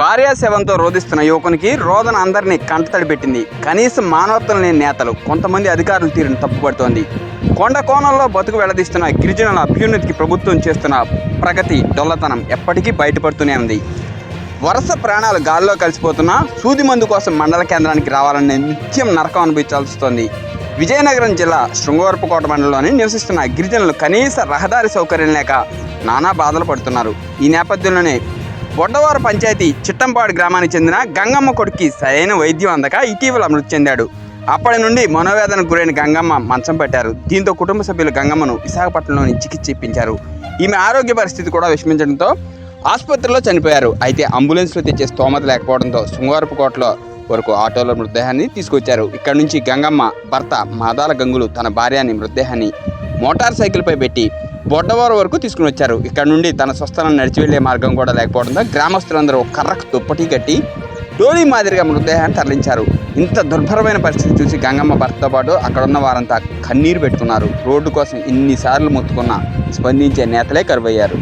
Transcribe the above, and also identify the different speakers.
Speaker 1: భార్య శవంతో రోధిస్తున్న యువకునికి రోదన అందరినీ కంటతడి పెట్టింది. కనీసం మానవత్వం లేని నేతలు కొంతమంది అధికారులు తీరును తప్పుపడుతోంది కొండ కోణంలో బతుకు వెళ్ళదీస్తున్న గిరిజనుల అభ్యున్నతికి ప్రభుత్వం చేస్తున్న ప్రగతి డొల్లతనం ఎప్పటికీ బయటపడుతూనే ఉంది. వరుస ప్రాణాలు గాల్లో కలిసిపోతున్నా సూది మందు కోసం మండల కేంద్రానికి రావాలని నిత్యం నరకం అనుభవించాల్సి విజయనగరం జిల్లా శృంగవరపుకోట మండలంలోని నివసిస్తున్న గిరిజనులు కనీస రహదారి సౌకర్యం లేక నానా బాధలు పడుతున్నారు. ఈ నేపథ్యంలోనే బొండవారు పంచాయతీ చిట్టంపాడు గ్రామానికి చెందిన గంగమ్మ కొడుక్కి సరైన వైద్యం అందక ఇటీవల మృతి చెందాడు. అప్పటి నుండి మనోవేదనకు గురైన గంగమ్మ మంచం పెట్టారు. దీంతో కుటుంబ సభ్యులు గంగమ్మను విశాఖపట్నంలోని చికిత్స ఇప్పించారు. ఈమె ఆరోగ్య పరిస్థితి కూడా విషమించడంతో ఆసుపత్రిలో చనిపోయారు. అయితే అంబులెన్స్లో తెచ్చే స్తోమత లేకపోవడంతో శృంగారపుకోటలో వరకు ఆటోలో మృతదేహాన్ని తీసుకొచ్చారు. ఇక్కడ నుంచి గంగమ్మ భర్త మాదాల గంగులు తన భార్యని మృతదేహాన్ని మోటార్ సైకిల్పై పెట్టి బొడ్డవారు వరకు తీసుకుని వచ్చారు. ఇక్కడ నుండి తన స్వస్థలం నడిచి వెళ్ళే మార్గం కూడా లేకపోవడంతో గ్రామస్తులందరూ కర్రకు దుప్పటి కట్టి టోలీ మాదిరిగా మృతదేహాన్ని తరలించారు. ఇంత దుర్భరమైన పరిస్థితి చూసి గంగమ్మ భర్తతో పాటు అక్కడ ఉన్న వారంతా కన్నీరు పెట్టుకున్నారు. రోడ్డు కోసం ఇన్నిసార్లు మొత్తుకున్నా స్పందించే నేతలే కరువయ్యారు.